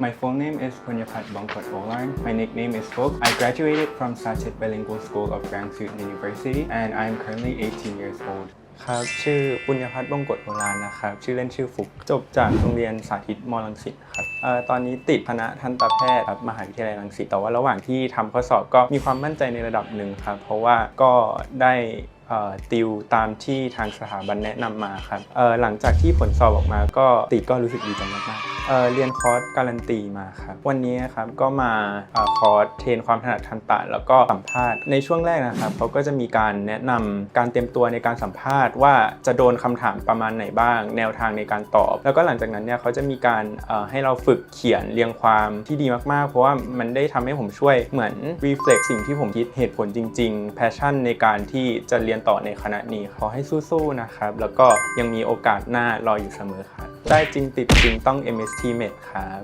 My full name is Punyapat Bangkot Olarn. My nickname is Folk. I graduated from Sachit Bilingual School of Rangsoot University and I am currently 18 years old. ครับชื่อปุญญพัฒน์บงกฎโบราณนะครับ ชื่อเล่นชื่อฟุก จบจากโรงเรียนสาธิตมรังสิตครับเอ่อตอนนี้ติดคณะทันตแพทย์ครับมหาวิทยาลัยรังสิตแต่ว่าระหว่างที่ทำข้อสอบก็มีความมั่นใจในระดับหนึ่งครับ เพราะว่าก็ได้ ติวตามที่ทางสถาบันแนะนำมาครับหลังจากที่ผลสอบออกมาก็ติดก็รู้สึกดีใจมากๆเเรียนคอร์สการันตีมาครับวันนี้ครับก็มาออคอร์สเทรนความถนัดทันตะแล้วก็สัมภาษณ์ในช่วงแรกนะครับเขาก็จะมีการแนะนำการเตรียมตัวในการสัมภาษณ์ว่าจะโดนคำถามประมาณไหนบ้าง แนวทางในการตอบ แล้วก็หลังจากนั้นเนี่ยเขาจะมีการออให้เราฝึกเขียนเรียงความที่ดีมากๆ เพราะว่ามันได้ทำให้ผมช่วยเหมือน reflect สิ่งที่ผมคิดเหตุผลจริงๆ passion ในการที่จะเรียนนต่อในคณะนี้ขอให้สู้ๆนะครับ แล้วก็ยังมีโอกาสหน้ารออยู่เสมอครับ ได้จริงติดจริงต้อง MST Med ครับ